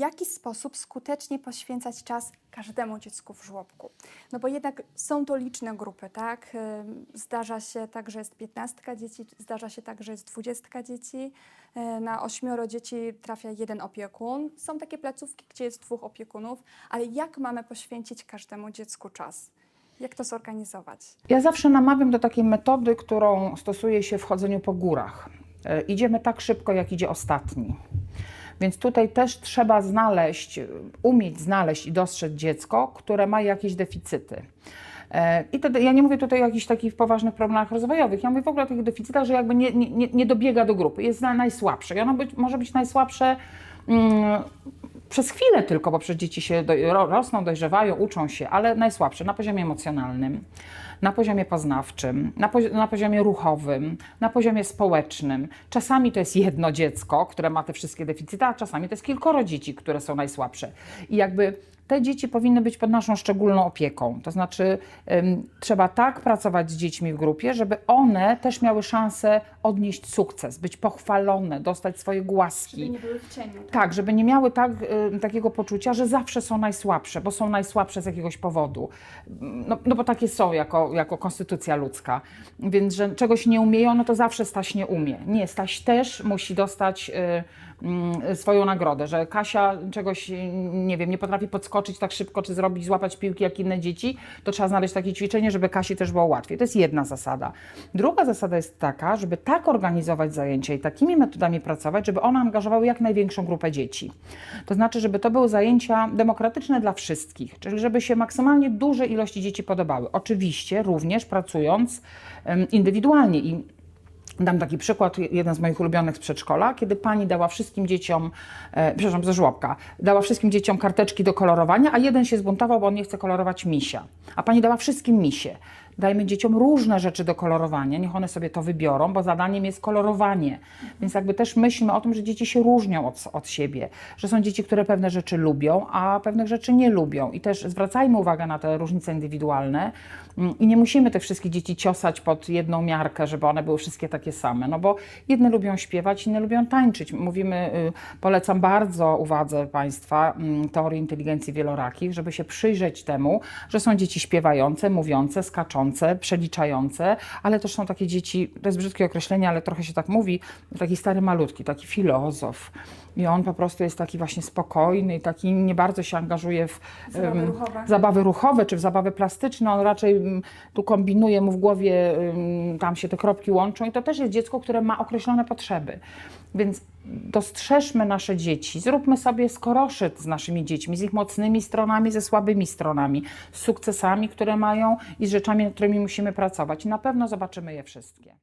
jaki sposób skutecznie poświęcać czas każdemu dziecku w żłobku. No bo jednak są to liczne grupy, tak? Zdarza się tak, że jest 15 dzieci, zdarza się tak, że jest 20 dzieci. Yy, Na ośmioro dzieci trafia jeden opiekun. Są takie placówki, gdzie jest dwóch opiekunów, ale jak mamy poświęcić każdemu dziecku czas? Jak to zorganizować? Ja zawsze namawiam do takiej metody, którą stosuje się w chodzeniu po górach. E, Idziemy tak szybko, jak idzie ostatni. Więc tutaj też trzeba znaleźć, umieć znaleźć i dostrzec dziecko, które ma jakieś deficyty. E, I ja nie mówię tutaj o jakichś takich poważnych problemach rozwojowych, ja mówię w ogóle o takich deficytach, że jakby nie, nie, nie- dobiega do grupy, jest na- najsłabsze. I ono być, może być najsłabsze mm, przez chwilę tylko, bo przecież dzieci się do, ro, rosną, dojrzewają, uczą się, ale najsłabsze na poziomie emocjonalnym, na poziomie poznawczym, na, pozi- na poziomie ruchowym, na poziomie społecznym. Czasami to jest jedno dziecko, które ma te wszystkie deficyty, a czasami to jest kilkoro dzieci, które są najsłabsze. I jakby te dzieci powinny być pod naszą szczególną opieką. To znaczy, ym, trzeba tak pracować z dziećmi w grupie, żeby one też miały szansę odnieść sukces, być pochwalone, dostać swoje głaski. nie były w cieniu. Tak, żeby nie miały tak, y, takiego poczucia, że zawsze są najsłabsze, bo są najsłabsze z jakiegoś powodu. No, no bo takie są jako, jako konstytucja ludzka. Więc, że czegoś nie umieją, no to zawsze Staś nie umie. Nie, Staś też musi dostać y, mm, swoją nagrodę, że Kasia czegoś, y, nie wiem, nie potrafi podskoczyć tak szybko, czy zrobić, złapać piłki jak inne dzieci, to trzeba znaleźć takie ćwiczenie, żeby Kasi też było łatwiej. To jest jedna zasada. Druga zasada jest taka, żeby tak organizować zajęcia i takimi metodami pracować, żeby one angażowały jak największą grupę dzieci. To znaczy, żeby to były zajęcia demokratyczne dla wszystkich, czyli żeby się maksymalnie duże ilości dzieci podobały. Oczywiście również pracując indywidualnie i Dam taki przykład, jeden z moich ulubionych z przedszkola, kiedy pani dała wszystkim dzieciom, e, przepraszam, ze żłobka, dała wszystkim dzieciom karteczki do kolorowania, a jeden się zbuntował, bo on nie chce kolorować misia. A pani dała wszystkim misie. Dajmy dzieciom różne rzeczy do kolorowania, niech one sobie to wybiorą, bo zadaniem jest kolorowanie. Więc jakby też myślmy o tym, że dzieci się różnią od, od siebie, że są dzieci, które pewne rzeczy lubią, a pewnych rzeczy nie lubią. I też zwracajmy uwagę na te różnice indywidualne Mm, i nie musimy tych wszystkich dzieci ciosać pod jedną miarkę, żeby one były wszystkie takie same, no bo jedne lubią śpiewać, inne lubią tańczyć. Mówimy, y, polecam bardzo uwadze Państwa mm, teorii inteligencji wielorakich, żeby się przyjrzeć temu, że są dzieci śpiewające, mówiące, skaczące, przeliczające, ale też są takie dzieci, to jest brzydkie określenie, ale trochę się tak mówi, taki stary malutki, taki filozof. I on po prostu jest taki właśnie spokojny i taki nie bardzo się angażuje w Zabawy em, ruchowe. zabawy ruchowe czy w zabawy plastyczne. On raczej mm, tu kombinuje mu w głowie, ym, tam się te kropki łączą i to też jest dziecko, które ma określone potrzeby. Więc dostrzeżmy nasze dzieci, zróbmy sobie skoroszyt z naszymi dziećmi, z ich mocnymi stronami, ze słabymi stronami, z sukcesami, które mają i z rzeczami, nad którymi musimy pracować. Na pewno zobaczymy je wszystkie.